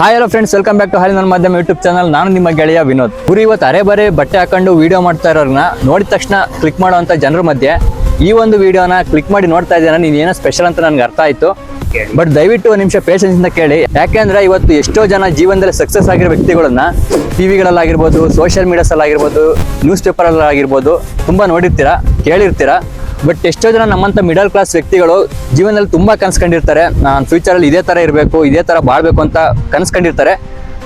Hi hello friends welcome back to ಹಾಲಿನ ಮಾಧ್ಯಮ YouTube channel ನಾನು ನಿಮ್ಮ ಗೆಳೆಯ ವಿನೋದ್. ಗುರು, ಇವತ್ತು ಅರೆ ಬರೆ ಬಟ್ಟೆ ಹಾಕೊಂಡು ವಿಡಿಯೋ ಮಾಡ್ತಾ ಇರೋರ್ನ ನೋಡಿದ ತಕ್ಷಣ ಕ್ಲಿಕ್ ಮಾಡುವಂತ ಜನರ ಮಧ್ಯೆ ಈ ಒಂದು ವಿಡಿಯೋನ ಕ್ಲಿಕ್ ಮಾಡಿ ನೋಡ್ತಾ ಇದ್ದೇನೆ ನೀನು ಏನೋ ಸ್ಪೆಷಲ್ ಅಂತ ನನಗೆ ಅರ್ಥ ಆಯ್ತು. ಬಟ್ ದಯವಿಟ್ಟು ಒಂದು ನಿಮಿಷ ಪೇಷನ್ಸ್ ಇಂದ ಕೇಳಿ. ಯಾಕೆಂದ್ರೆ ಇವತ್ತು ಎಷ್ಟೋ ಜನ ಜೀವನದಲ್ಲಿ ಸಕ್ಸಸ್ ಆಗಿರೋ ವ್ಯಕ್ತಿಗಳನ್ನ ಟಿವಿಗಳಲ್ಲಾಗಿರ್ಬೋದು ಸೋಷಿಯಲ್ ಮೀಡಿಯಾಸ್ ಅಲ್ಲಿ ಆಗಿರ್ಬೋದು ನ್ಯೂಸ್ ಪೇಪರ್ ತುಂಬ ನೋಡಿರ್ತೀರ ತುಂಬಾ ನೋಡಿರ್ತೀರಾ, ಕೇಳಿರ್ತೀರಾ. ಬಟ್ ಎಷ್ಟೋ ಜನ ನಮ್ಮಂತ ಮಿಡಲ್ ಕ್ಲಾಸ್ ವ್ಯಕ್ತಿಗಳು ಜೀವನದಲ್ಲಿ ತುಂಬಾ ಕನ್ಸ್ಕೊಂಡಿರ್ತಾರೆ. ನಾನು ಫ್ಯೂಚರಲ್ಲಿ ಇದೇ ತರ ಇರಬೇಕು, ಇದೇ ತರ ಬಾಳ್ಬೇಕು ಅಂತ ಕನ್ಸ್ಕೊಂಡಿರ್ತಾರೆ.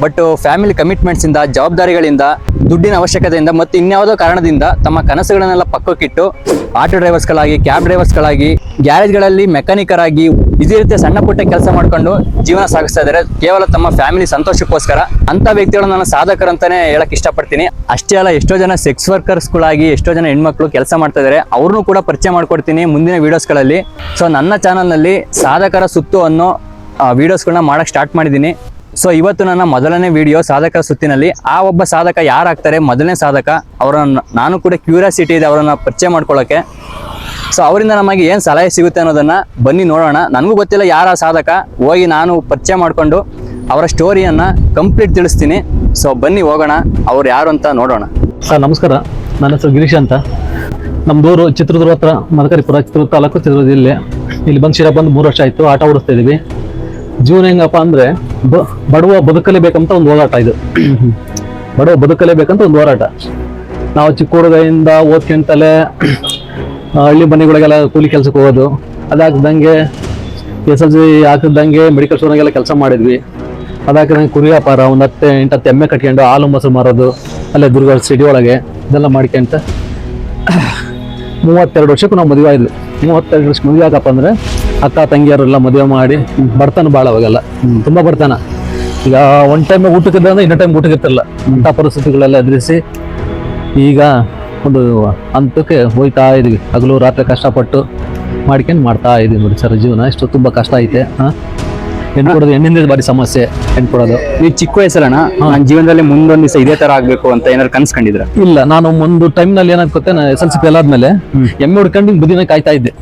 ಬಟ್ ಫ್ಯಾಮಿಲಿ ಕಮಿಟ್ಮೆಂಟ್ಸಿಂದ ಜವಾಬ್ದಾರಿಗಳಿಂದ, ದುಡ್ಡಿನ ಅವಶ್ಯಕತೆಯಿಂದ ಮತ್ತು ಇನ್ಯಾವುದೋ ಕಾರಣದಿಂದ ತಮ್ಮ ಕನಸುಗಳನ್ನೆಲ್ಲ ಪಕ್ಕಕ್ಕಿಟ್ಟು ಆಟೋ ಡ್ರೈವರ್ಸ್ಗಳಾಗಿ ಕ್ಯಾಬ್ ಡ್ರೈವರ್ಸ್ಗಳಾಗಿ ಗ್ಯಾರೇಜ್ಗಳಲ್ಲಿ ಮೆಕ್ಯಾನಿಕರ್ ಆಗಿ, ಇದೇ ರೀತಿಯ ಸಣ್ಣ ಪುಟ್ಟ ಕೆಲಸ ಮಾಡ್ಕೊಂಡು ಜೀವನ ಸಾಗಿಸ್ತಾ ಇದ್ದಾರೆ. ಕೇವಲ ತಮ್ಮ ಫ್ಯಾಮಿಲಿ ಸಂತೋಷಕ್ಕೋಸ್ಕರ ಅಂತ ವ್ಯಕ್ತಿಗಳನ್ನ ನಾನು ಸಾಧಕರಂತಾನೆ ಹೇಳಕ್ ಇಷ್ಟಪಡ್ತೀನಿ. ಅಷ್ಟೇ ಅಲ್ಲ, ಎಷ್ಟೋ ಜನ ಸೆಕ್ಸ್ ವರ್ಕರ್ಸ್ಗಳಾಗಿ ಎಷ್ಟೋ ಜನ ಹೆಣ್ಮಕ್ಳು ಕೆಲಸ ಮಾಡ್ತಾ ಇದ್ದಾರೆ. ಅವ್ರನ್ನೂ ಕೂಡ ಪರಿಚಯ ಮಾಡ್ಕೊಡ್ತೀನಿ ಮುಂದಿನ ವೀಡಿಯೋಸ್ಗಳಲ್ಲಿ ಸೊ ನನ್ನ ಚಾನಲ್ನಲ್ಲಿ ಸಾಧಕರ ಸುತ್ತು ಅನ್ನೋ ವೀಡಿಯೋಸ್ಗಳನ್ನ ಮಾಡಕ್ ಸ್ಟಾರ್ಟ್ ಮಾಡಿದ್ದೀನಿ. ಸೊ ಇವತ್ತು ನನ್ನ ಮೊದಲನೇ ವಿಡಿಯೋ ಸಾಧಕ ಸುತ್ತಿನಲ್ಲಿ ಆ ಒಬ್ಬ ಸಾಧಕ ಯಾರಾಗ್ತಾರೆ? ಮೊದಲನೇ ಸಾಧಕ, ಅವರನ್ನು ನಾನು ಕೂಡ ಕ್ಯೂರಿಯಾಸಿಟಿ ಇದೆ ಅವರನ್ನು ಪರಿಚಯ ಮಾಡ್ಕೊಳ್ಳೋಕ್ಕೆ ಸೊ ಅವರಿಂದ ನಮಗೆ ಏನು ಸಲಹೆ ಸಿಗುತ್ತೆ ಅನ್ನೋದನ್ನು ಬನ್ನಿ ನೋಡೋಣ. ನನಗೂ ಗೊತ್ತಿಲ್ಲ ಯಾರ ಸಾಧಕ. ಹೋಗಿ ನಾನು ಪರಿಚಯ ಮಾಡಿಕೊಂಡು ಅವರ ಸ್ಟೋರಿಯನ್ನು ಕಂಪ್ಲೀಟ್ ತಿಳಿಸ್ತೀನಿ. ಸೊ ಬನ್ನಿ ಹೋಗೋಣ. ಅವ್ರು ಯಾರು ಅಂತ ನೋಡೋಣ. ಸರ್, ನಮಸ್ಕಾರ. ನನ್ನ ಹೆಸರು ಗಿರೀಶ್ ಅಂತ. ನಮ್ಮದೂರು ಚಿತ್ರದುರ್ಗ ಹತ್ರ ಮದಕರಿಪುರ ಚಿತ್ರದುರ್ಗ ತಾಲೂಕು ಚಿತ್ರದುರ್ಗ ಜಿಲ್ಲೆ. ಇಲ್ಲಿ ಬಂದು ಶಿರಾ ಬಂದು ಮೂರು ವರ್ಷ ಆಯಿತು. ಆಟ ಓಡಿಸ್ತಾ ಇದೀವಿ. ಜೀವನ ಹೆಂಗಪ್ಪ ಅಂದ್ರೆ ಬಡವ ಬದುಕಲೇಬೇಕಂತ ಒಂದು ಹೋರಾಟ ಇದು. ಬಡವ ಬದುಕಲೇಬೇಕಂತ ಒಂದು ಹೋರಾಟ. ನಾವು ಚಿಕ್ಕ ಹುಡುಗರಿಂದ ಓದ್ಕೊಂತಲೇ ಹಳ್ಳಿ ಮನೆಗಳಿಗೆಲ್ಲ ಕೂಲಿ ಕೆಲ್ಸಕ್ಕೆ ಹೋಗೋದು. ಅದಾಗ್ದಂಗೆ ಎಸ್ ಎಲ್ ಸಿ ಹಾಕಿದಂಗೆ ಮೆಡಿಕಲ್ ಸ್ಟೋರ್ನಾಗೆಲ್ಲ ಕೆಲಸ ಮಾಡಿದ್ವಿ. ಅದಾಕಿದಂಗೆ ಕುರಿ ವ್ಯಾಪಾರ ಒಂದು ಹತ್ತು ಹತ್ತು ಎಮ್ಮೆ ಕಟ್ಕೊಂಡು ಹಾಲು ಮೊಸರು ಮಾರೋದು, ಅಲ್ಲೇ ದುರ್ಗ ಸಿಟಿ ಒಳಗೆ ಇದೆಲ್ಲ ಮಾಡ್ಕೊಂತ ಮೂವತ್ತೆರಡು ವರ್ಷಕ್ಕೂ ನಾವು ಮದುವೆ ಆಯಿತು ಮೂವತ್ತೆರಡು ವರ್ಷಕ್ಕೆ ಮದುವೆ ಆಗಪ್ಪ ಅಂದ್ರೆ ಅಕ್ಕ ತಂಗಿಯರೆಲ್ಲ ಮದುವೆ ಮಾಡಿ ಬರ್ತಾನೆ ಭಾಳ ಅವಾಗೆಲ್ಲ. ತುಂಬಾ ಬರ್ತಾನ. ಈಗ ಒನ್ ಟೈಮ್ ಊಟಕ್ಕಿದ್ದ ಅಂದ್ರೆ ಇನ್ನೊಂದು ಟೈಮ್ ಊಟಕ್ಕಿರ್ತಿಲ್ಲ ಅಂಥ ಪರಿಸ್ಥಿತಿಗಳೆಲ್ಲ ಎದುರಿಸಿ ಈಗ ಒಂದು ಹಂತಕ್ಕೆ ಹೋಯ್ತಾ ಇದೀವಿ. ಹಗಲು ರಾತ್ರಿ ಕಷ್ಟಪಟ್ಟು ಮಾಡ್ಕೊಂಡು ಮಾಡ್ತಾ ಇದೀವಿ ನೋಡಿ ಸರ್, ಜೀವನ. ಇಷ್ಟು ತುಂಬಾ ಕಷ್ಟ ಐತೆ, ಹಾಂ? ಹೆಣ್ಣು ಕೊಡೋದು ಹೆಣ್ಣಿಂದ ಬಾರಿ ಸಮಸ್ಯೆ ಹೆಣ್ಣು ಕೊಡೋದು. ನೀವು ಚಿಕ್ಕ ವಯಸ್ಸಲ್ಲಣ್ಣ ನನ್ನ ಜೀವನದಲ್ಲಿ ಮುಂದೊಂದು ದಿವಸ ಇದೇ ತರ ಆಗ್ಬೇಕು ಅಂತ ಏನಾದ್ರು ಕನ್ಸ್ಕೊಂಡಿದ್ರ? ಇಲ್ಲ ನಾನು ಒಂದು ಟೈಮ್ನಲ್ಲಿ ಏನಾಯ್ತು ನಾನು ಎಸ್ ಎಲ್ ಸಿ ಫೇಲ್ ಆದ್ಮೇಲೆ ಎಮ್ಮೆ ಹುಡ್ಕೊಂಡು ಬುದಿನ ಕಾಯ್ತಾ ಇದ್ದೆ.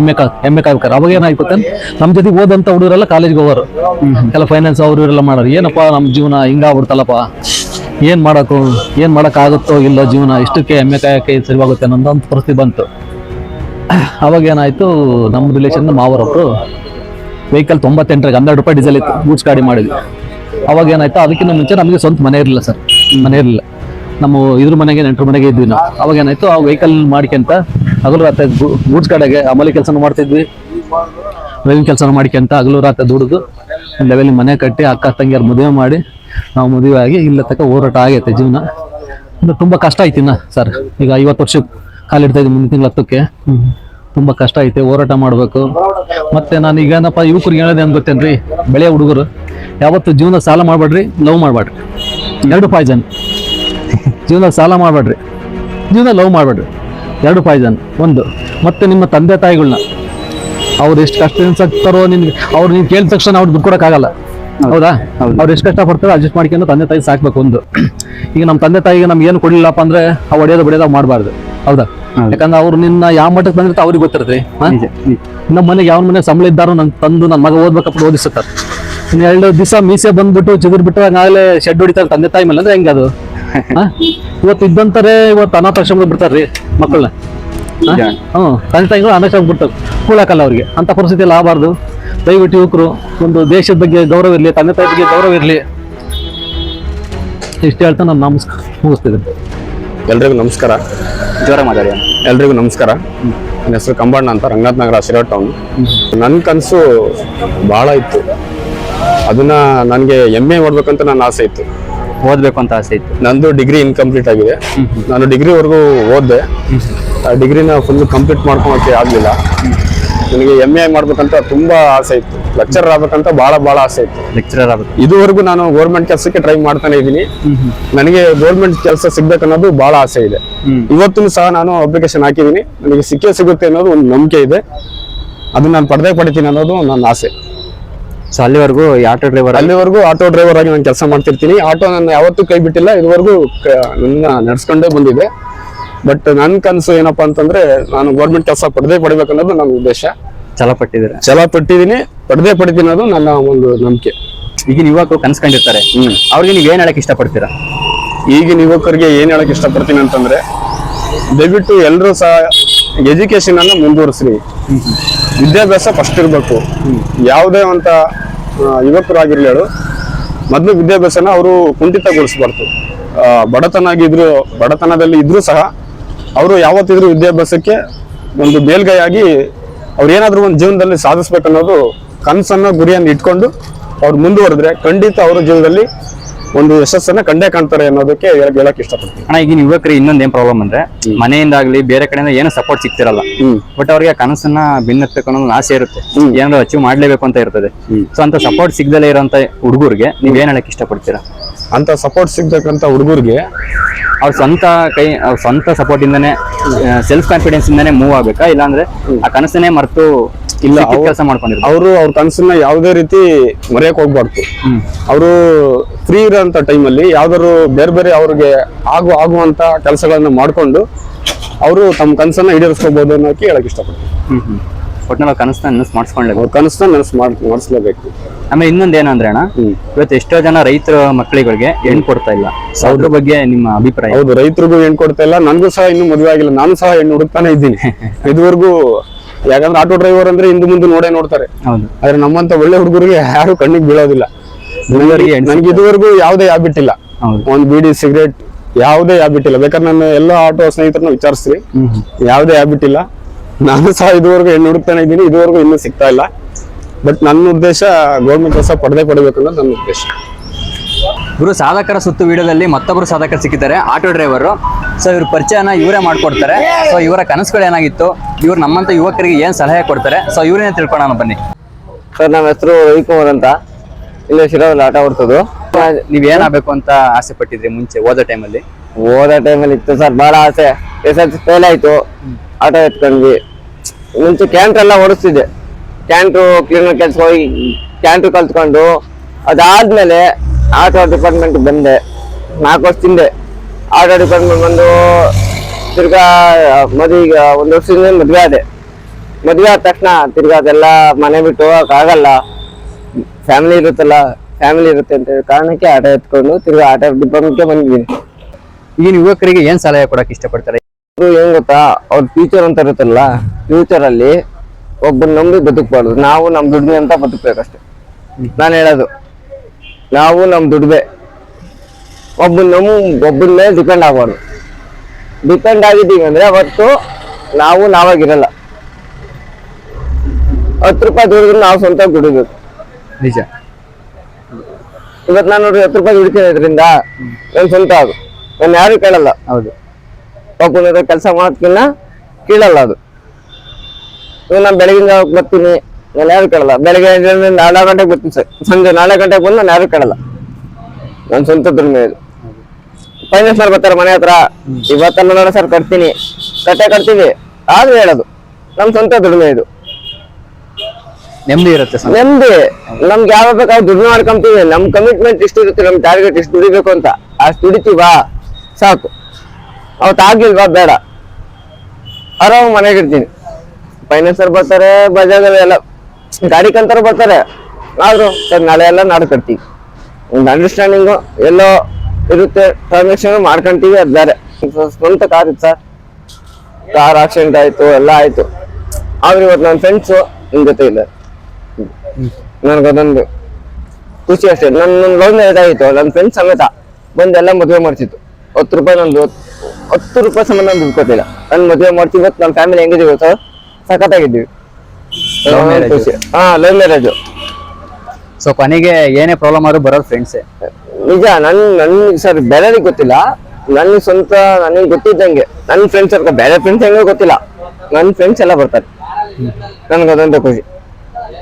ಎಮ್ಮೆ ಕಾ ಎಮ್ಮೆ ಕಾಯ್ಬೇಕಾರೆ ಅವಾಗ ಏನಾಯ್ತು ಗೊತ್ತೇ ನಮ್ಮ ಜೊತೆ ಓದಂತ ಹುಡುಗರೆಲ್ಲ ಕಾಲೇಜ್ಗೆ ಹೋಗೋರು. ಎಲ್ಲ ಫೈನಾನ್ಸ್ ಅವರು ಇವರೆಲ್ಲ ಮಾಡೋರು. ಏನಪ್ಪ ನಮ್ಮ ಜೀವನ ಹಿಂಗಾಗ್ಬಿಡ್ತಲ್ಲಪ್ಪ ಏನ್ ಮಾಡಕ್ಕೂ ಏನ್ ಮಾಡೋಕ್ಕಾಗುತ್ತೋ ಆಗುತ್ತೋ ಇಲ್ಲೋ ಜೀವನ ಇಷ್ಟಕ್ಕೆ ಎಮ್ಮೆ ಕಾಯಕ್ಕೆ ಸರಿವಾಗುತ್ತೆ ಅನ್ನೋ ಒಂದು ಪರಿಸ್ಥಿತಿ ಬಂತು. ಅವಾಗ ಏನಾಯ್ತು ನಮ್ಮ ರಿಲೇಷನ್ ಮಾವರೊಬ್ರು ವೆಹಿಕಲ್ ತೊಂಬತ್ತೆಂಟರಿಗೆ ಹನ್ನೆರಡು ರೂಪಾಯಿ ಡೀಸೆಲ್ ಇತ್ತು, ಗೂಡ್ಸ್ ಗಾಡಿ ಮಾಡಿದ್ವಿ. ಅವಾಗ ಏನಾಯ್ತು, ಅದಕ್ಕಿಂತ ಮುಂಚೆ ನಮಗೆ ಸ್ವಂತ ಮನೆ ಇರಲಿಲ್ಲ ಸರ್. ಮನೆ ಇರಲಿಲ್ಲ. ನಮ್ಮ ಇದ್ರ ಮನೆಗೆ, ನೆಂಟ್ರ ಮನೆಗೆ ಇದ್ವಿ ನಾವು. ಅವಾಗ ಏನಾಯ್ತು, ಆ ವೆಹಿಕಲ್ ಮಾಡ್ಕೊಂತ ಹಗಲು ರಾತ್ರಿ ಗೂಡ್ಸ್ ಗಾಡಿಗೆ ಅಮಲಿ ಕೆಲಸ ಮಾಡ್ತಿದ್ವಿ. ಡ್ರೈವಿಂಗ್ ಕೆಲಸ ಮಾಡ್ಕೊಂತ ಹಗಲು ರಾತ್ರಿ ದುಡಿದು ಲೆವೆಲ್ ಮನೆ ಕಟ್ಟಿ, ಅಕ್ಕ, ತಂಗಿಯರು ಮದುವೆ ಮಾಡಿ, ನಾವು ಮದುವೆ ಆಗಿ ಇಲ್ಲ ತಕ್ಕ ಹೋರಾಟ ಆಗೈತೆ ಜೀವನ. ತುಂಬ ಕಷ್ಟ ಆಯ್ತಿನ ಸರ್. ಈಗ ಐವತ್ತು ವರ್ಷ ಕಾಲಿಡ್ತಾ ಇದ್ವಿ, ಮುಂದಿನ ತಿಂಗಳ ಹತ್ತಕ್ಕೆ. ತುಂಬಾ ಕಷ್ಟ ಐತೆ ಹೋರಾಟ ಮಾಡಬೇಕು. ಮತ್ತೆ ನಾನು ಈಗ ಏನಪ್ಪ ಯುವಕರಿಗೆ ಹೇಳೋದು ಏನ್ ಗೊತ್ತೇನ್ರಿ? ಬೆಳೆಯ ಹುಡುಗರು ಯಾವತ್ತು ಜೀವನ ಸಾಲ ಮಾಡಬೇಡ್ರಿ ಲವ್ ಮಾಡ್ಬೇಡ್ರಿ. ಎರಡು ಪಾಯ್ಸನ್ ಜೀವನ ಸಾಲ ಮಾಡಬೇಡ್ರಿ. ಜೀವನ ಲವ್ ಮಾಡಬೇಡ್ರಿ. ಎರಡು ಪಾಯ್ಸನ್ ಒಂದು ಮತ್ತೆ ನಿಮ್ಮ ತಂದೆ ತಾಯಿಗಳನ್ನ ಅವ್ರು ಎಷ್ಟು ಕಷ್ಟದಿಂದ ಸಾಕ್ತಾರೋ ನಿನ್ಗೆ ಅವ್ರು ನೀನು ಕೇಳಿದ ತಕ್ಷಣ ಅವ್ರು ದುಡ್ಡು ಕೊಡೋಕ್ಕಾಗಲ್ಲ. ಹೌದಾ? ಅವ್ರು ಎಷ್ಟು ಕಷ್ಟ ಪಡ್ತಾರೋ ಅಡ್ಜಸ್ಟ್ ಮಾಡ್ಕೊಂಡು ತಂದೆ ತಾಯಿ ಸಾಕ್ಬೇಕು ಒಂದು. ಈಗ ನಮ್ಮ ತಂದೆ ತಾಯಿಗೆ ನಮ್ಗೆ ಏನು ಕೊಡ್ಲಿಲ್ಲಪ್ಪ ಅಂದ್ರೆ ಆ ಒಡೆಯೋದು ಬಡಿಯೋದು ಮಾಡಬಾರ್ದು. ಹೌದಾ? ಯಾಕಂದ್ರೆ ಅವ್ರು ನಿನ್ನ ಯಾವ ಮಟ್ಟಕ್ಕೆ ಬಂದಿರ್ತ ಅವ್ರಿಗೆ ಗೊತ್ತಿರ್ತದೆ ನಮ್ಮ ಮನೆಗೆ ಯಾವ ಮನೆ ಸಂಬಳ ಇದ್ದಾರೋ ನನ್ ತಂದು ನನ್ನ ಮಗ ಓದ್ಬೇಕಪ್ಪ ಓದಿಸುತ್ತಾರೆ. ಇನ್ನು ಎರಡು ದಿವಸ ಮೀಸೆ ಬಂದ್ಬಿಟ್ಟು ಚಿಗುರ್ ಬಿಟ್ಟು ಆಗಲೇ ಶೆಡ್ ಹೊಡಿತಾರೆ ತಂದೆ ತಾಯಿ ಮೇಲೆ ಅಂದ್ರೆ ಹೆಂಗೆ ಅದು? ಹಾ? ಇವತ್ತು ಇದ್ದಂತಾರೆ ಇವತ್ತು ಬಿಡ್ತಾರ ಬಿಡ್ತಾರ್ರಿ ಮಕ್ಕಳನ್ನ. ಹ್ಮ್ ತಂದೆ ತಾಯಿಗಳು ಅನಾಥಾಶ್ರಮ ಬಿಡ್ತಾರೆ. ಕೂಳಕ್ಕಲ್ಲ ಅವ್ರಿಗೆ. ಅಂತ ಪರಿಸ್ಥಿತಿ ಎಲ್ಲ ಆಗಬಾರ್ದು. ದಯವಿಟ್ಟು ಯುವಕರು ಒಂದು ದೇಶದ ಬಗ್ಗೆ ಗೌರವ ಇರಲಿ ತಂದೆ ತಾಯಿ ಬಗ್ಗೆ ಗೌರವ ಇರಲಿ. ಇಷ್ಟು ಹೇಳ್ತಾ ನಾನು ನಮಸ್ಕಾರ. ಮುಗಿಸ್ತಿದ್ದೀನಿ. ಎಲ್ರಿಗೂ ನಮಸ್ಕಾರ. ಜ್ವರ ಮಾತಾಡಿ ಎಲ್ರಿಗೂ ನಮಸ್ಕಾರ. ನನ್ನ ಹೆಸರು ಕಂಬಣ್ಣ ಅಂತ ರಂಗನಾಥ್ ನಗರ ಶಿರಾ ಟೌನ್ ನನ್ನ ಕನಸು ಭಾಳ ಇತ್ತು. ಅದನ್ನ ನನಗೆ ಎಂ ಎ ಮಾಡ್ಬೇಕಂತ ನನ್ನ ಆಸೆ ಇತ್ತು. ಓದ್ಬೇಕು ಅಂತ ಆಸೆ ಇತ್ತು. ನಂದು ಡಿಗ್ರಿ ಇನ್ಕಂಪ್ಲೀಟ್ ಆಗಿದೆ. ನಾನು ಡಿಗ್ರಿವರೆಗೂ ಓದಿದೆ. ಆ ಡಿಗ್ರಿನ ಫುಲ್ ಕಂಪ್ಲೀಟ್ ಮಾಡ್ಕೊಳಕ್ಕೆ ಆಗಲಿಲ್ಲ. ನನಗೆ ಎಂ ಎ ಮಾಡ್ಬೇಕಂತ ತುಂಬ ಆಸೆ ಇತ್ತು. ಲೆಕ್ಚರರ್ ಆಗ್ಬೇಕಂತ ಬಹಳ ಬಹಳ ಆಸೆ ಇತ್ತು. ಲೆಕ್ಚರರ್ ಆಗುತ್ತೆ ಇದುವರೆಗೂ ನಾನು ಗೌರ್ಮೆಂಟ್ ಕೆಲಸಕ್ಕೆ ಟ್ರೈ ಮಾಡ್ತಾನೆ ಇದ್ದೀನಿ. ನನಗೆ ಗೌರ್ಮೆಂಟ್ ಕೆಲಸ ಸಿಗ್ಬೇಕನ್ನೋದು ಬಹಳ ಆಸೆ ಇದೆ. ಇವತ್ತು ಸಹ ನಾನು ಅಪ್ಲಿಕೇಶನ್ ಹಾಕಿದ್ದೀನಿ. ನನಗೆ ಸಿಕ್ಕೇ ಸಿಗುತ್ತೆ ಅನ್ನೋದು ಒಂದು ನಂಬಿಕೆ ಇದೆ. ಅದನ್ನ ನಾನು ಪಡೆದೇ ಪಡಿತೀನಿ ಅನ್ನೋದು ನನ್ನ ಆಸೆ. ಸೊ ಅಲ್ಲಿವರೆಗೂ ಆಟೋ ಡ್ರೈವರ್ ಅಲ್ಲಿವರೆಗೂ ಆಟೋ ಡ್ರೈವರ್ ಆಗಿ ನಾನು ಕೆಲಸ ಮಾಡ್ತಿರ್ತೀನಿ. ಆಟೋ ನನ್ನ ಯಾವತ್ತೂ ಕೈ ಬಿಟ್ಟಿಲ್ಲ. ಇದುವರೆಗೂ ನನ್ನ ನಡ್ಸ್ಕೊಂಡೇ ಬಂದಿದೆ. ಬಟ್ ನನ್ನ ಕನಸು ಏನಪ್ಪಾ ಅಂತಂದ್ರೆ ನಾನು ಗೌರ್ಮೆಂಟ್ ಕೆಲಸ ಪಡೆದೇ ಪಡಿಬೇಕನ್ನೋದು ನನ್ನ ಉದ್ದೇಶ. ಛಲ ಪಟ್ಟಿದ್ದೀರಾ? ಛಲ ಪಟ್ಟಿದ್ದೀನಿ ಪಡೆದೇ ಪಡಿತೀನಿ ಅದು ನನ್ನ ಒಂದು ನಂಬಿಕೆ. ಈಗಿನ ಯುವಕರು ಕನ್ಸ್ಕೊಂಡಿರ್ತಾರೆ. ಅವ್ರಿಗೆ ನೀವು ಏನ್ ಹೇಳಕ್ ಇಷ್ಟಪಡ್ತೀರಾ? ಈಗಿನ ಯುವಕರಿಗೆ ಏನ್ ಹೇಳಕ್ ಇಷ್ಟಪಡ್ತೀನಿ ಅಂತಂದ್ರೆ ದಯವಿಟ್ಟು ಎಲ್ಲರೂ ಸಹ ಎಜುಕೇಶನ್ ಅನ್ನ ಮುಂದುವರಿಸ್ರಿ. ವಿದ್ಯಾಭ್ಯಾಸ ಫಸ್ಟ್ ಇರಬೇಕು. ಯಾವುದೇ ಅಂತ ಯುವಕರಾಗಿರ್ಲಿ ಹೇಳು ಮೊದಲು ವಿದ್ಯಾಭ್ಯಾಸನ ಅವರು ಕುಂಠಿತಗೊಳಿಸ್ಬಾರ್ದು. ಬಡತನ ಆಗಿದ್ರು ಬಡತನದಲ್ಲಿ ಇದ್ರೂ ಸಹ ಅವರು ಯಾವತ್ತಿದ್ರು ವಿದ್ಯಾಭ್ಯಾಸಕ್ಕೆ ಒಂದು ಮೇಲ್ಗೈಯಾಗಿ ಅವ್ರು ಏನಾದ್ರು ಒಂದು ಜೀವನದಲ್ಲಿ ಸಾಧಿಸ್ಬೇಕನ್ನೋದು ಕನಸನ್ನ ಗುರಿಯನ್ನು ಇಟ್ಕೊಂಡು ಅವ್ರು ಮುಂದುವರೆದ್ರೆ ಖಂಡಿತ ಅವರ ಜೀವನದಲ್ಲಿ ಒಂದು ಯಶಸ್ಸನ್ನ ಕಂಡೇ ಕಾಣ್ತಾರೆ ಅನ್ನೋದಕ್ಕೆ ಹೇಳಕ್ ಇಷ್ಟಪಡ್ತೀನಿ. ಅಣ್ಣ ಈಗಿನ ಯುವಕರಿಗೆ ಇನ್ನೊಂದ್ ಏನ್ ಪ್ರಾಬ್ಲಮ್ ಅಂದ್ರೆ ಮನೆಯಿಂದಾಗ್ಲಿ ಬೇರೆ ಕಡೆಯಿಂದ ಏನು ಸಪೋರ್ಟ್ ಸಿಗ್ತಿರಲ್ಲ. ಬಟ್ ಅವ್ರಿಗೆ ಕನಸನ್ನ ಬೆನ್ನತ್ಬೇಕು ಅನ್ನೋ ಒಂದು ಆಸೆ ಇರುತ್ತೆ. ಏನಾದ್ರು ಅಚೀವ್ ಮಾಡ್ಲೇಬೇಕು ಅಂತ ಇರ್ತದೆ. ಸೊ ಅಂತ ಸಪೋರ್ಟ್ ಸಿಗದಲೇ ಇರೋಂತ ಹುಡುಗರಿಗೆ ನೀವ್ ಏನ್ ಹೇಳಕ್ ಇಷ್ಟಪಡ್ತೀರಾ? ಅಂತ ಸಪೋರ್ಟ್ ಸಿಗ್ತಕ್ಕಂಥ ಹುಡುಗರಿಗೆ ಅವ್ರ ಸ್ವಂತ ಕೈ ಅವ್ರ ಸ್ವಂತ ಸಪೋರ್ಟ್ ಇಂದಾನೆ ಸೆಲ್ಫ್ ಕಾನ್ಫಿಡೆನ್ಸ್ ಇಂದಾನೆ ಮೂವ್ ಆಗ್ಬೇಕಾ? ಇಲ್ಲಾಂದ್ರೆ ಆ ಕನಸನ್ನೇ ಮರೆತು ಇಲ್ಲ ಕೆಲಸ ಮಾಡ್ಕೊಂಡಿರ್ತಾರೆ ಅವರು ಅವ್ರ ಕನಸನ್ನ ಯಾವುದೇ ರೀತಿ ಮರೆಯಕ್ ಹೋಗ್ಬಾರ್ದು. ಅವರು ಫ್ರೀ ಇರೋಂಥ ಟೈಮಲ್ಲಿ ಯಾವ್ದಾದ್ರು ಬೇರೆ ಬೇರೆ ಅವ್ರಿಗೆ ಆಗು ಆಗುವಂತ ಕೆಲಸಗಳನ್ನ ಮಾಡ್ಕೊಂಡು ಅವರು ತಮ್ಮ ಕನಸನ್ನ ಈಡೇರಿಸ್ಕೋಬಹುದು ಅನ್ನೋಕೆ ಹೇಳಕ್ ಇಷ್ಟಪಡ್ತೀನಿ. ಒಟ್ನಲ್ಲಿ ಕನಸನ್ನ ನೆನಸು ಮಾಡಿಸ್ಕೊಳ್ಳೇಬೇಕು ಅವ್ರ ಕನಸನ್ನ ನೆನಸು ಮಾಡ್ ಮಾಡಿಸ್ಲೇಬೇಕು ಆಮೇಲೆ ಇನ್ನೊಂದು ಏನಂದ್ರೆ ಅಣ್ಣ ಇವತ್ತು ಎಷ್ಟೋ ಜನ ರೈತರ ಮಕ್ಕಳಿಗಳಿಗೆ ಹೆಣ್ಣು ಕೊಡ್ತಾ ಇಲ್ಲ. ಅದ್ರ ಬಗ್ಗೆ ನಿಮ್ಮ ಅಭಿಪ್ರಾಯ? ಹೌದು ರೈತರಿಗೂ ಹೆಣ್ಣು ಕೊಡ್ತಾ ಇಲ್ಲ ನನಗೂ ಸಹ ಇನ್ನೂ ಮದುವೆ ಆಗಿಲ್ಲ ನಾನು ಸಹ ಹೆಣ್ಣು ಹುಡುಕ್ತಾನೆ ಇದ್ದೀನಿ. ಇದುವರೆಗೂ ಯಾಕಂದ್ರೆ ಆಟೋ ಡ್ರೈವರ್ ಅಂದ್ರೆ ಹಿಂದೆ ಮುಂದೆ ನೋಡೇ ನೋಡ್ತಾರೆ. ಹೌದು. ಆದ್ರೆ ನಮ್ಮಂತ ಒಳ್ಳೆ ಹುಡುಗರಿಗೆ ಯಾರು ಕಣ್ಣಿಗೆ ಬೀಳೋದಿಲ್ಲ. ನನಗೆ ಇದುವರೆಗೂ ಯಾವುದೇ ಹ್ಯಾಬಿಟ್ ಇಲ್ಲ. ಒಂದ್ ಬೀಡಿ ಸಿಗರೇಟ್ ಯಾವುದೇ ಹ್ಯಾಬಿಟ್ ಇಲ್ಲ. ಬೇಕಾದ್ರೆ ನಾನು ಎಲ್ಲ ಆಟೋ ಸ್ನೇಹಿತರನ್ನ ವಿಚಾರಿಸ್ತೀನಿ. ಯಾವುದೇ ಹ್ಯಾಬಿಟ್ ಇಲ್ಲ. ನಾನು ಸಹ ಇದುವರೆಗೂ ಹೆಣ್ಣು ಹುಡುಕ್ತಾನೆ ಇದ್ದೀನಿ ಇದುವರೆಗೂ ಇನ್ನೂ ಸಿಗ್ತಾ ಇಲ್ಲ. ಬಟ್ ನನ್ನ ಉದ್ದೇಶ ಗೌರ್ಮೆಂಟ್ ಕೆಲಸ ಪಡೆದೇ ಕೊಡಬೇಕು ಅನ್ನೋದು ನನ್ನ ಉದ್ದೇಶ. ಗುರು ಸಾಧಕರ ಸುತ್ತು ವಿಡಿಯೋದಲ್ಲಿ ಮತ್ತೊಬ್ಬರು ಸಾಧಕರು ಸಿಕ್ಕಿದ್ದಾರೆ ಆಟೋ ಡ್ರೈವರು. ಸೊ ಇವ್ರ ಪರಿಚಯನ ಇವರೇ ಮಾಡ್ಕೊಡ್ತಾರೆ. ಸೊ ಇವರ ಕನಸುಗಳು ಏನಾಗಿತ್ತು? ಇವ್ರು ನಮ್ಮಂತ ಯುವಕರಿಗೆ ಏನು ಸಲಹೆ ಕೊಡ್ತಾರೆ? ಸೊ ಇವರೇನೇ ತಿಳ್ಕೊಳ್ಳೋಣ ಬನ್ನಿ. ಸರ್ ನಮ್ಮ ಹೆಸರು ರವಿಕುಮಾರ್ ಅಂತ. ಇಲ್ಲೇ ಶಿರಾದಲ್ಲಿ ಆಟ ಓಡ್ತದ್ದು ನೀವ್ ಏನಾಗಬೇಕು ಅಂತ ಆಸೆ ಪಟ್ಟಿದ್ರಿ ಮುಂಚೆ ಓದೋ ಟೈಮಲ್ಲಿ ಓದೋ ಟೈಮಲ್ಲಿ ಇತ್ತು ಸರ್ ಭಾಳ ಆಸೆ. ಎಸ್ ಎಲ್ ಸಿ ಫೇಲ್ ಆಯಿತು ಆಟೋ ಎತ್ಕೊಂಡ್ವಿ. ಮುಂಚೆ ಕ್ಯಾಂಟ್ರ್ ಎಲ್ಲ ಓಡಿಸ್ತಿದ್ದೆ ಕ್ಯಾಂಟ್ರು ಕ್ಲೀನರ್ ಕೆಲಸ ಹೋಗಿ ಕ್ಯಾಂಟ್ರು ಕಲ್ತ್ಕೊಂಡು, ಅದಾದ್ಮೇಲೆ ಆಟೋ ಡಿಪಾರ್ಟ್ಮೆಂಟ್ ಬಂದೆ. ನಾಲ್ಕು ವರ್ಷ ತಿಂದೆ ಆಟೋ ಡಿಪಾರ್ಟ್ಮೆಂಟ್ ಬಂದು ತಿರ್ಗಾ ಈಗ ಒಂದು ವರ್ಷದಿಂದ ಮದುವೆ ಆದೆ. ಮದುವೆ ಆದ ತಕ್ಷಣ ತಿರ್ಗಾ ಅದೆಲ್ಲ ಮನೆ ಬಿಟ್ಟು ಹೋಗಕ್ಕಾಗಲ್ಲ ಫ್ಯಾಮಿಲಿ ಇರುತ್ತಲ್ಲ ಫ್ಯಾಮಿಲಿ ಇರುತ್ತೆ ಅಂತ ಕಾರಣಕ್ಕೆ ಆಟೋ ಎತ್ಕೊಂಡು ತಿರ್ಗಾ ಆಟೋ ಡಿಪಾರ್ಟ್ಮೆಂಟ್ಗೆ ಬಂದಿದ್ದೀನಿ. ಈಗಿನ ಯುವಕರಿಗೆ ಏನು ಸಲಹೆ ಕೊಡಕ್ಕೆ ಇಷ್ಟಪಡ್ತಾರೆ? ಏನ್ ಗೊತ್ತಾ? ಅವ್ರ ಫ್ಯೂಚರ್ ಅಂತ ಇರುತ್ತಲ್ಲ ಫ್ಯೂಚರ್ ಅಲ್ಲಿ ಒಬ್ಬ ನಂಬಿ ಬದುಕಬಾರ್ದು. ನಾವು ನಮ್ ದುಡ್ಮೆ ಅಂತ ಬದುಕ್ಬೇಕಷ್ಟೆ. ನಾನು ಹೇಳೋದು ನಾವು ನಮ್ ದುಡ್ಮೆ ಒಬ್ಬ ನಮ್ ಒಬ್ಬನ ಮೇಲೆ ಡಿಪೆಂಡ್ ಆಗಬಾರ್ದು. ಡಿಪೆಂಡ್ ಆಗಿದ್ದೀವಿ ಅಂದ್ರೆ ಅವತ್ತು ನಾವು ನಾವಾಗಿರಲ್ಲ. ಹತ್ತು ರೂಪಾಯಿ ದುಡಿದ್ರೆ ನಾವು ಸ್ವಂತ ದುಡಿಬೇಕು. ನಿಜ. ಇವತ್ತು ನಾನು ನೋಡ್ರಿ ಹತ್ತು ರೂಪಾಯಿ ದುಡಿತೀನಿ ಇದರಿಂದ ನನ್ ಸ್ವಂತ ಅದು. ನಾನು ಯಾರು ಕೇಳಲ್ಲ. ಹೌದು. ಒಬ್ಬನ ಕೆಲಸ ಮಾಡೋದ್ಕಿನ್ನ ಕೀಳಲ್ಲ ಅದು. ಇವಾಗ ನಾನು ಬೆಳಗಿನ ಜಾವಕ್ಕೆ ಬರ್ತೀನಿ ನಾನು ಯಾರು ಕೇಳಲ್ಲ. ಬೆಳಗ್ಗೆ ನಾಲ್ಕು ಗಂಟೆಗೆ ಬರ್ತೀನಿ ಸರ್. ಸಂಜೆ ನಾಲ್ಕು ಗಂಟೆಗೆ ಬಂದು ನಾನು ಯಾರು ಕೇಳಲ್ಲ. ನನ್ನ ಸ್ವಂತ ದುಡಿಮೆ ಇದು. ಫೈನಾನ್ಸ್ ಮಾಡಿ ಬರ್ತಾರೆ ಮನೆ ಹತ್ರ. ಇವತ್ತಲ್ಲ ನೋಡ ಸರ್ ಕಟ್ತೀನಿ. ಕಟ್ಟೆ ಕಟ್ತೀವಿ. ಆದ್ರೂ ಹೇಳೋದು ನಮ್ಮ ಸ್ವಂತ ದುಡಿಮೆ ಇದು. ನೆಮ್ಮದಿ ಇರುತ್ತೆ ನೆಮ್ಮದಿ. ನಮ್ಗೆ ಯಾವ ಬೇಕಾದ್ರೆ ದುಡ್ಡು ಮಾಡ್ಕೊಂತೀವಿ. ನಮ್ ಕಮಿಟ್ಮೆಂಟ್ ಇಷ್ಟು ಇರುತ್ತೆ ನಮ್ ಟಾರ್ಗೆಟ್ ಇಷ್ಟು ದುಡಿಬೇಕು ಅಂತ. ಅಷ್ಟು ದುಡಿತೀವಾ? ಸಾಕು. ಅವತ್ತು ಆಗಿಲ್ವಾ? ಬೇಡ. ಆರಾಮ ಮನೆಗೆ ಇರ್ತೀನಿ. ಫೈನಾನ್ಸರ್ ಬರ್ತಾರೆ, ಬಜಾಜ್ ಎಲ್ಲ. ಗಾಡಿ ಕಂತಾರ ಬರ್ತಾರೆ. ಆದ್ರೂ ಸರ್, ನಾಳೆ ಎಲ್ಲ ನಾಡು ಕಟ್ತೀವಿ ಒಂದು ಅಂಡರ್ಸ್ಟ್ಯಾಂಡಿಂಗು ಎಲ್ಲೋ ಇರುತ್ತೆ. ಟ್ರಾನ್ಸಾಕ್ಷನ್ ಮಾಡ್ಕೊಂತೀವಿ ಅದು ಬೇರೆ ಸ್ವಂತ ಕಾರ್ ಇತ್ತು? ಸರ್ ಕಾರ್ ಆಕ್ಸಿಡೆಂಟ್ ಆಯ್ತು, ಎಲ್ಲ ಆಯ್ತು. ಆದ್ರೆ ಇವತ್ತು ನನ್ನ ಫ್ರೆಂಡ್ಸು ನಿಮ್ ಜೊತೆ ಇಲ್ಲ ನನಗದೊಂದು ಖುಷಿ ಅಷ್ಟೇ. ನನ್ನ ಲೋನ್ ಆಗಿತ್ತು ನನ್ನ ಫ್ರೆಂಡ್ ಸಮೇತ ಬಂದೆಲ್ಲ ಮದುವೆ ಮಾಡ್ತಿತ್ತು ಹತ್ತು ರೂಪಾಯಿ ನಂದು ಹತ್ತು ರೂಪಾಯಿ ಸಂಬಂಧ ನಾನು ದುಡ್ಕೋತಿಲ್ಲ ನನ್ನ ಮದುವೆ ಮಾಡ್ತೀವಿ ಇವತ್ತು ನಮ್ಮ ಫ್ಯಾಮಿಲಿ ಹೆಂಗಿದೀವಿ ಸರ್ ಸಖತ್ತಾಗಿದ್ದೀವಿ. ಖುಷಿ. ಹಾ ಲವ್ ಮ್ಯಾರೇಜ್ ಸೊ ಕೊನೆಗೆ ಏನೇ ಪ್ರಾಬ್ಲಮ್ ಆದ್ರೂ ಬರೋದು ಫ್ರೆಂಡ್ಸ್ ನಿಜ ನನ್ ನನ್ ಸರ್ ಬೇರೆ ಗೊತ್ತಿಲ್ಲ. ನನ್ನ ಸ್ವಂತ ನನಗೆ ಗೊತ್ತಿದ್ದಂಗೆ. ನನ್ನ ಫ್ರೆಂಡ್ಸ್ ಅವ್ರಿಗೆ ಬೇರೆ ಫ್ರೆಂಡ್ಸ್ ಹೆಂಗೋ ಗೊತ್ತಿಲ್ಲ. ನನ್ನ ಫ್ರೆಂಡ್ಸ್ ಎಲ್ಲ ಬರ್ತಾರೆ. ನನ್ಗೆ ಅದಂತ ಖುಷಿ.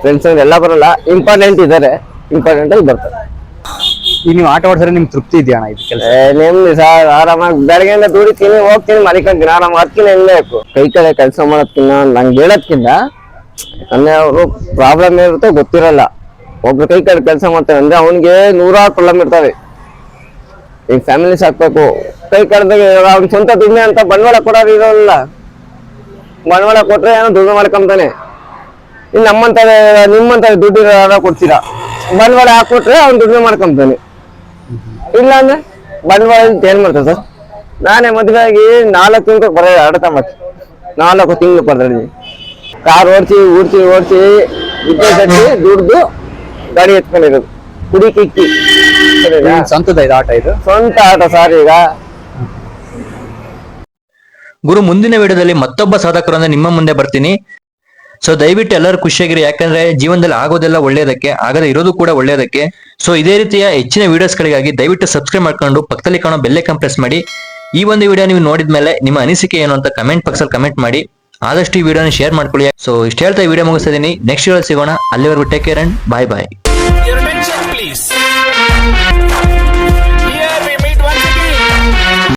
ಫ್ರೆಂಡ್ಸ್ ಎಲ್ಲ ಬರಲ್ಲ. ಇಂಪಾರ್ಟೆಂಟ್ ಇದ್ದಾರೆ. ಇಂಪಾರ್ಟೆಂಟ್ ಅಲ್ಲಿ ಬರ್ತಾರೆ. ಈಗ ನೀವು ಆಟ ಆಡಿದ್ರೆ ನಿಮ್ಗೆ ತೃಪ್ತಿ ಇದೆಯಾ ಅಣ್ಣ ಸರ್, ಆರಾಮಾಗಿ ಬೆಳಗ್ಗೆಯಿಂದ ದುಡಿತೀನಿ ಹೋಗ್ತೀನಿ, ಮಲಿಕೊಂತೀನಿ ಆರಾಮ ಅದಕ್ಕಿಂತ ಬೇಕು ಕೈ ಕಡೆ ಕೆಲಸ ಮಾಡೋದ್ಕಿನ್ನ, ನಂಗೆ ಹೇಳೋದ್ಕಿಂತ ಅಂದ್ರೆ ಅವರು ಪ್ರಾಬ್ಲಮ್ ಇರುತ್ತೆ ಗೊತ್ತಿರಲ್ಲ. ಒಬ್ರು ಕೈ ಕಡೆ ಕೆಲಸ ಮಾಡ್ತಾರೆ, ಅಂದ್ರೆ ಅವನಿಗೆ ನೂರಾರು ಪ್ರಾಬ್ಲಮ್ ಇರ್ತವೆ. ಈಗ ಫ್ಯಾಮಿಲಿ ಸಾಕ್ಬೇಕು. ಕೈ ಕಡೆದಾಗ ಅವ್ನ ಸ್ವಂತ ದುಡ್ಡೆ ಅಂತ ಬಂಡವಾಳ ಕೊಡೋರು ಇರೋಲ್ಲ. ಬಂಡವಾಳ ಕೊಟ್ರೆ ಏನೋ ದುಡ್ಡು ಮಾಡ್ಕೊಂತಾನೆ. ಇನ್ನು ನಮ್ಮಂತ ನಿಮ್ಮಂತ ದುಡ್ಡು ಕೊಡ್ತೀರಾ? ಬಂಡವಾಳ ಹಾಕ್ಬಿಟ್ರೆ ಅವ್ನು ದುಡ್ಡು ಮಾಡ್ಕೊಂತಾನೆ. ಇಲ್ಲ ಅಂದ್ರೆ ಬಂಡವಾಳ ಏನ್ ಮಾಡ್ತಾರೆ ಸರ್? ನಾನೇ ಮದುವೆ ಆಗಿ ನಾಲ್ಕು ತಿಂಗಳು ಬರ ಆಡತ ಮತ್ತೆ ನಾಲ್ಕು ತಿಂಗಳು ಪಡೆದಿದ್ದೀನಿ ಕಾರ್ ಓಡಿಸಿ ಊಡ್ಸಿ ಓಡಿಸಿ ವಿದ್ಯೆ ಕಟ್ಟಿ ದುಡ್ದು ಗಾಡಿ ಎತ್ಕೊಂಡಿರೋದು. ಕುಡಿ ಕಿಕ್ಕಿ? ಸ್ವಂತದ ಇದು ಆಟ ಇದು? ಸ್ವಂತ ಆಟ ಸರ್ ಈಗ. ಗುರು ಮುಂದಿನ ವಿಡಿಯೋದಲ್ಲಿ ಮತ್ತೊಬ್ಬ ಸಾಧಕರೊಂದಿಗೆ ನಿಮ್ಮ ಮುಂದೆ ಬರ್ತೀನಿ. ಸೊ ದಯವಿಟ್ಟು ಎಲ್ಲರೂ ಖುಷಿಯಾಗಿರಿ. ಯಾಕಂದ್ರೆ ಜೀವನದಲ್ಲಿ ಆಗೋದೆಲ್ಲ ಒಳ್ಳೆಯದಕ್ಕೆ ಆಗದೆ ಇರೋದು ಕೂಡ ಒಳ್ಳೆಯದಕ್ಕೆ ಸೊ ಇದೇ ರೀತಿಯ ಹೆಚ್ಚಿನ ವಿಡಿಯೋಸ್ಗಳಿಗಾಗಿ ದಯವಿಟ್ಟು ಸಬ್ಸ್ಕ್ರೈಬ್ ಮಾಡ್ಕೊಂಡು ಪಕ್ಕದಲ್ಲಿ ಕಾಣೋ ಬೆಲ್ಲೆ ಪ್ರೆಸ್ ಮಾಡಿ. ಈ ಒಂದು ವಿಡಿಯೋ ನೀವು ನೋಡಿದ ಮೇಲೆ ನಿಮ್ಮ ಅನಿಸಿಕೆ ಏನು ಅಂತ ಕಮೆಂಟ್ ಬಾಕ್ಸಲ್ಲಿ ಕಮೆಂಟ್ ಮಾಡಿ. ಆದಷ್ಟು ಈ ವಿಡಿಯೋನ ಶೇರ್ ಮಾಡ್ಕೊಳ್ಳಿ. ಸೊ ಇಷ್ಟು ಹೇಳ್ತಾ ವಿಡಿಯೋ ಮುಗಿಸ್ತಾ ನೆಕ್ಸ್ಟ್ ವಿಡಿಯೋ ಸಿಗೋಣ. ಅಲ್ಲಿವರೆಗೂ take care and bye bye.